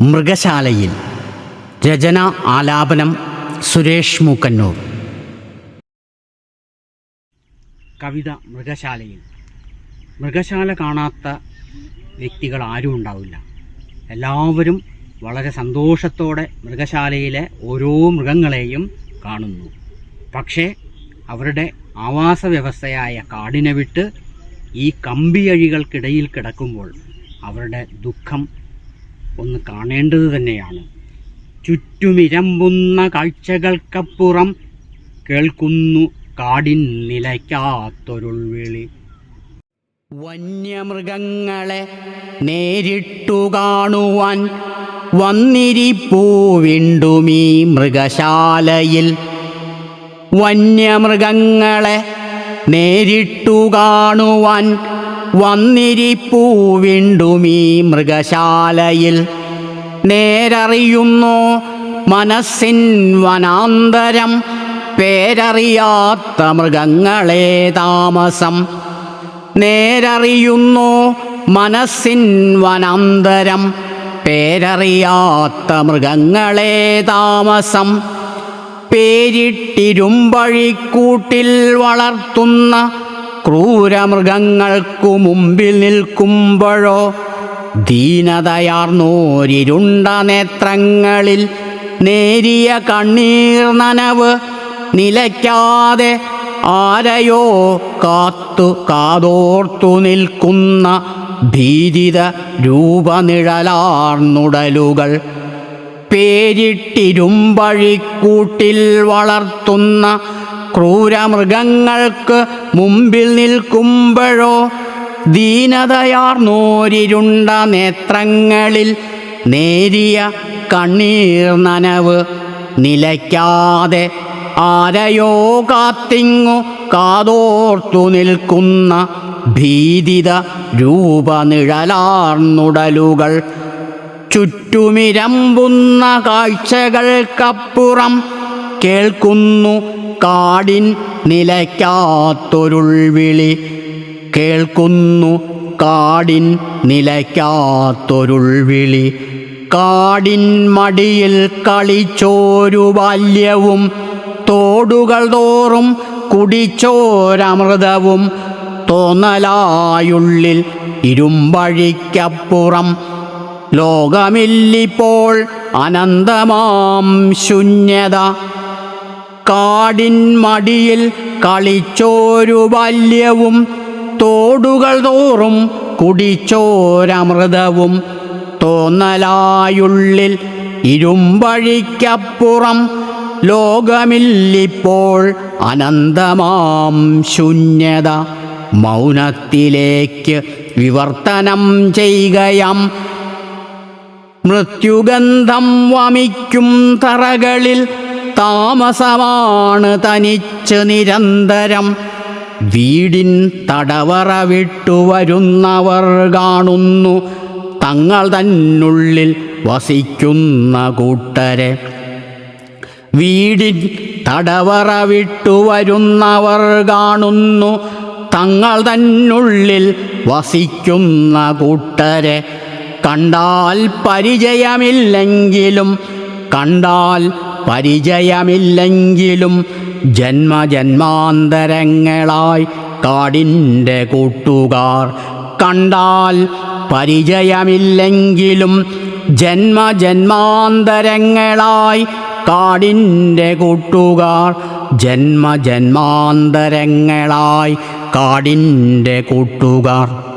മൃഗശാലയിൽ രചന ആലാപനം സുരേഷ് മൂക്കന്നൂർ. കവിത മൃഗശാലയിൽ. മൃഗശാല കാണാത്ത വ്യക്തികൾ ആരും ഉണ്ടാവില്ല. എല്ലാവരും വളരെ സന്തോഷത്തോടെ മൃഗശാലയിലെ ഓരോ മൃഗങ്ങളെയും കാണുന്നു. പക്ഷേ അവരുടെ ആവാസ വ്യവസ്ഥയായ കാടിനെ വിട്ട് ഈ കമ്പിയഴികൾക്കിടയിൽ കിടക്കുമ്പോൾ അവരുടെ ദുഃഖം ഒന്ന് കാണേണ്ടത് തന്നെയാണ്. ചുറ്റുമിരമ്പുന്ന കാഴ്ചകൾക്കപ്പുറം കേൾക്കുന്നു കാടിൻ നിലയ്ക്കാത്തൊരുൾവിളി വന്യമൃഗങ്ങളെ നേരിട്ടു കാണുവാൻ വന്നിരിപ്പൂ വീണ്ടുമീ മൃഗശാലയിൽ. വന്യമൃഗങ്ങളെ നേരിട്ടു കാണുവാൻ വന്നിരിപ്പൂ വീണ്ടുമീ മൃഗശാലയിൽ. നേരറിയുന്നു മനസ്സിൻ വനാന്തരം പേരറിയാത്ത മൃഗങ്ങളെ താമസം. നേരറിയുന്നു മനസ്സിൻ വനാന്തരം പേരറിയാത്ത മൃഗങ്ങളെ താമസം. പേരിട്ടിരുമ്പഴിക്കൂട്ടിൽ വളർത്തുന്ന ക്രൂരമൃഗങ്ങൾക്കു മുമ്പിൽ നിൽക്കുമ്പോഴോ ദീനതയാർന്നോരിരുണ്ട നേത്രങ്ങളിൽ നേരിയ കണ്ണീർ നനവ് നിലയ്ക്കാതെ ആരയോ കാത്തു കാതോർത്തു നിൽക്കുന്ന ഭീതിത രൂപനിഴലാർന്നുടലുകൾ പേരിട്ടിരുമ്പഴിക്കൂട്ടിൽ വളർത്തുന്ന ക്രൂരമൃഗങ്ങൾക്ക് മുമ്പിൽ നിൽക്കുമ്പോഴോ ദീനതയാർന്നോരിരുണ്ട നേത്രങ്ങളിൽ നേരിയ കണ്ണീർ നനവ് നിലയ്ക്കാതെ ആരയോ കാത്തിങ്ങു കാതോർത്തു നിൽക്കുന്ന ഭീതിത രൂപനിഴലാർന്നുടലുകൾ. ചുറ്റുമിരമ്പുന്ന കാഴ്ചകൾക്കപ്പുറം കേൾക്കുന്നു കാടിൻ നിലയ്ക്കാത്തൊരുൾവിളി കേൾക്കുന്നു കാടിൻ നിലയ്ക്കാത്തൊരുൾവിളി. കാടിൻ മടിയിൽ കളിച്ചോരു ബാല്യവും തോടുകൾ തോറും കുടിച്ചോരമൃതവും തോന്നലായുള്ളിൽ ഇരുമ്പഴിക്കപ്പുറം. ലോകമില്ലിപ്പോൾ അനന്തമാം ശൂന്യത കാടിൻ മടിയിൽ കളിച്ചോരു ബാല്യവും തോടുകൾ തോറും കുടിച്ചോരമൃതവും. തോന്നലായുള്ളിൽ ഇരുമ്പഴിക്കപ്പുറം ലോകമില്ലിപ്പോൾ അനന്തമാം ശൂന്യത. മൗനത്തിലേക്ക് വിവർത്തനം ചെയ്യുകയാം മൃത്യുഗന്ധം വമിക്കും തറകളിൽ താമസമാണ് തനിച്ച് നിരന്തരം. വീടിൻ തടവറ വിട്ടുവരുന്നവർ കാണുന്നു. തങ്ങൾ തന്നുള്ളിൽ വസിക്കുന്ന കൂട്ടരെ. വീടിൻ തടവറ വിട്ടുവരുന്നവർ കാണുന്നു. തങ്ങൾ തന്നുള്ളിൽ വസിക്കുന്ന കൂട്ടരെ. കണ്ടാൽ പരിചയമില്ലെങ്കിലും കണ്ടാൽ പരിചയമില്ലെങ്കിലും ജന്മജന്മാന്തരങ്ങളായി കാടിന്റെ കൂട്ടുകാർ കണ്ടാൽ പരിചയമില്ലെങ്കിലും ജന്മജന്മാന്തരങ്ങളായി കാടിന്റെ കൂട്ടുകാർ ജന്മജന്മാന്തരങ്ങളായി കാടിന്റെ കൂട്ടുകാർ